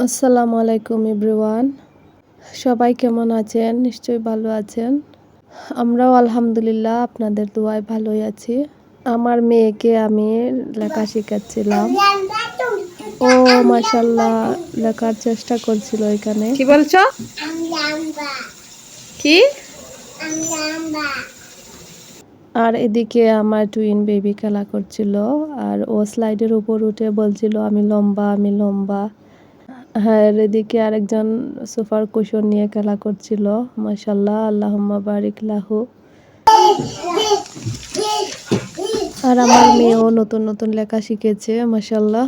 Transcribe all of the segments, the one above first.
আসসালামু আলাইকুম এভরিওয়ান। সবাই কেমন আছেন? নিশ্চয়ই ভালো আছেন। আমরাও আলহামদুলিল্লাহ আপনাদের দোয়ায় ভালোই আছি। আমার মেয়েকে আমি লেখা শেখাচ্ছিলাম। ও মাসাল্লাহ লেখার চেষ্টা করছিল এখানে। কি বলছো? কি? আর এদিকে আমার টুইন বেবি খেলা করছিল। আর ও স্লাইডের উপর উঠে বলছিল আমি লম্বা আমি লম্বা। হ্যাঁ আর এদিকে আরেকজন সোফার কুশন নিয়ে খেলা করছিল। মাসাল্লাহ আল্লাহ বারিক লাহু। আর আমার মেয়েও নতুন নতুন লেখা শিখেছে মাসাল্লাহ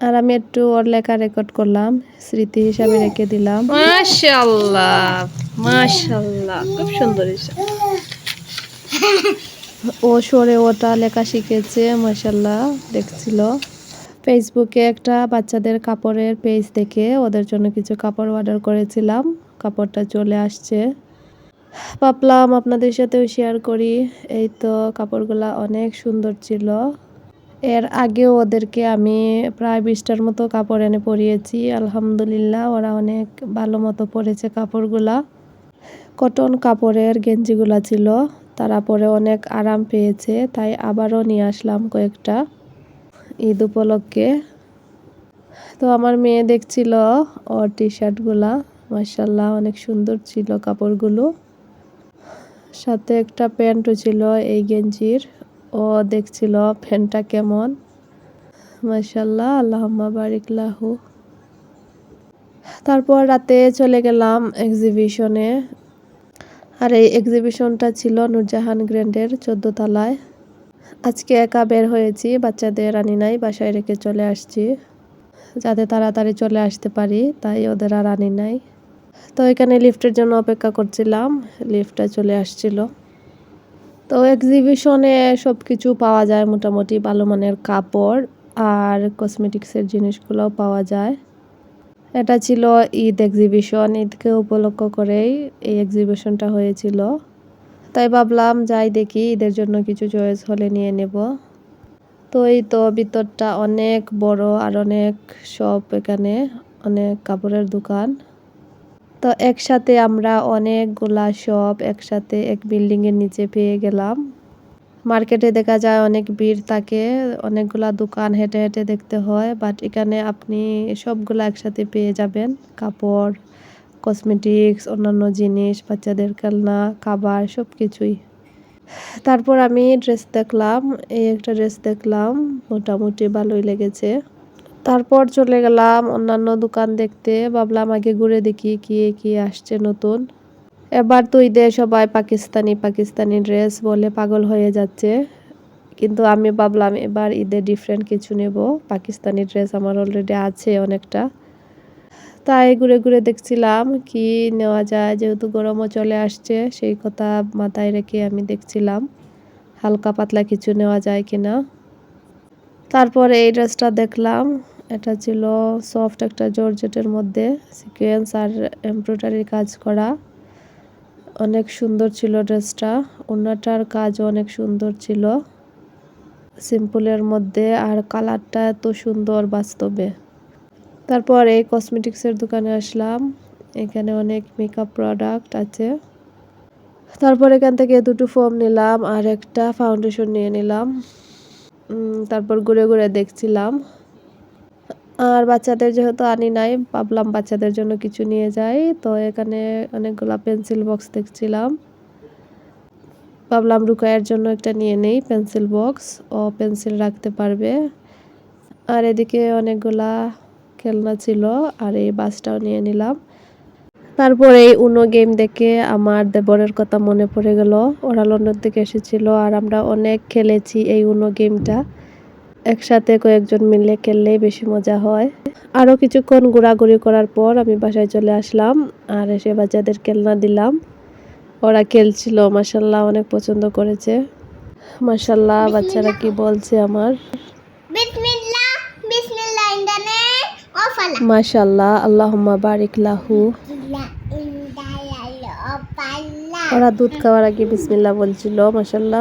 আর আমি একটু ওর লেখা রেকর্ড করলাম স্মৃতি হিসাবে রেখে দিলাম। খুব সুন্দর ও সরে ওটা লেখা শিখেছে মাসাল্লাহ দেখছিল। ফেসবুকে একটা বাচ্চাদের কাপড়ের পেজ দেখে ওদের জন্য কিছু কাপড় অর্ডার করেছিলাম। কাপড়টা চলে আসছে। ভাবলাম আপনাদের সাথেও শেয়ার করি। এই তো কাপড়গুলা অনেক সুন্দর ছিল। এর আগেও ওদেরকে আমি প্রায় বিশটার মতো কাপড় এনে পরিয়েছি। আলহামদুলিল্লাহ, ওরা অনেক ভালো মতো পরেছে কাপড়গুলা। কটন কাপড়ের গেঞ্জিগুলা ছিল। তারা পরে অনেক আরাম পেয়েছে, তাই আবারও নিয়ে আসলাম কয়েকটা। ঈদ উপলক্ষে। তো আমার মেয়ে দেখছিল ওর টি শার্টগুলা মার্শাল্লাহ অনেক সুন্দর ছিল কাপড়গুলো। সাথে একটা প্যান্টও ছিল, এই গেঞ্জির। ও দেখছিল ফ্যানটা কেমন। মার্শাল্লাহ আল্লাহম্মা বারিকলাহু তারপর রাতে চলে গেলাম এক্সিবিশনে আর এই এক্সিবিশনটা ছিল নূরজাহান গ্র্যান্ডের চোদ্দ তলায়। আজকে একা বের হয়েছি, বাচ্চাদের আনি নাই, বাসায় রেখে চলে আসছি। যাতে তাড়াতাড়ি চলে আসতে পারি, তাই ওদের আর আনি নাই। তো এখানে লিফটের জন্য অপেক্ষা করছিলাম লিফটটা চলে আসছিল। তো এক্সিবিশনে সব কিছু পাওয়া যায়, মোটামুটি ভালো মানের কাপড় আর কসমেটিক্সের জিনিসগুলোও পাওয়া যায়। এটা ছিল ঈদ এক্সিবিশন ঈদকে উপলক্ষ করেই এই এক্সিবিশনটা হয়েছিল। তাই ভাবলাম যাই দেখি ঈদের জন্য কিছু চয়েস হলে নিয়ে নেব। তো এই তো ভিতরটা অনেক বড় আর অনেক সব এখানে, অনেক কাপড়ের দোকান। তো একসাথে আমরা অনেকগুলা সব একসাথে এক বিল্ডিংয়ের নিচে পেয়ে গেলাম। মার্কেটে দেখা যায় অনেক ভিড় থাকে, অনেকগুলা দোকান হেঁটে হেঁটে দেখতে হয় বাট এখানে আপনি সবগুলা একসাথে পেয়ে যাবেন, কাপড় কসমেটিক্স অন্যান্য জিনিস, বাচ্চাদের খেলনা, খাবার সব কিছুই তারপর আমি ড্রেস দেখলাম, এই একটা ড্রেস দেখলাম, মোটামুটি ভালোই লেগেছে। তারপর চলে গেলাম অন্যান্য দোকান দেখতে, ভাবলাম আগে ঘুরে দেখি কি কি আসছে নতুন। এবার তো ঈদে সবাই পাকিস্তানি পাকিস্তানি ড্রেস বলে পাগল হয়ে যাচ্ছে। কিন্তু আমি ভাবলাম এবার ঈদে ডিফারেন্ট কিছু নেব। পাকিস্তানি ড্রেস আমার অলরেডি আছে অনেকটা। তাই ঘুরে ঘুরে দেখছিলাম কি নেওয়া যায়, যেহেতু গরমও চলে আসছে, সেই কথা মাথায় রেখে আমি দেখছিলাম হালকা পাতলা কিছু নেওয়া যায় কিনা। তারপর এই ড্রেসটা দেখলাম, এটা ছিল সফট একটা জর্জেটের মধ্যে, সিকোয়েন্স আর এমব্রয়ডারির কাজ করা। অনেক সুন্দর ছিল ড্রেসটা ওনাটার কাজও অনেক সুন্দর ছিল। সিম্পলের মধ্যে আর কালারটা এত সুন্দর বাস্তবে। তারপর এই কসমেটিক্সের দোকানে আসলাম। এখানে অনেক মেকআপ প্রোডাক্ট আছে। তারপর এখান থেকে দুটো ফোম নিলাম আর একটা ফাউন্ডেশন নিয়ে নিলাম। তারপর ঘুরে ঘুরে দেখছিলাম। আর বাচ্চাদের যেহেতু আনি নাই, ভাবলাম বাচ্চাদের জন্য কিছু নিয়ে যাই। তো এখানে অনেকগুলা পেন্সিল বক্স দেখছিলাম। ভাবলাম রুকায়ের জন্য একটা নিয়ে নেই পেন্সিল বক্স ও পেন্সিল রাখতে পারবে। আর এদিকে অনেকগুলা খেলনা ছিল আর এই বাসটাও নিয়ে নিলাম। তারপরে এই উনো গেম দেখে আমার দেবরের কথা মনে পড়ে গেল। ওরা লন্ডন থেকে এসেছিল আর আমরা অনেক খেলেছি এই উনো গেমটা একসাথে কয়েকজন মিলে খেললেই বেশি মজা হয়। আরও কিছুক্ষণ ঘোরাঘুরি করার পর আমি বাসায় চলে আসলাম আর এসে বাচ্চাদের খেলনা দিলাম। ওরা খেলছিল মাসাল্লাহ অনেক পছন্দ করেছে। মাসাল্লাহ বাচ্চারা কি বলছে আমার? মাশাল্লাহ আল্লাহুম্মা বারিক লাহু। ওরা দুধ খাওয়ার আগে বিসমিল্লাহ বলছিল মাশাল্লাহ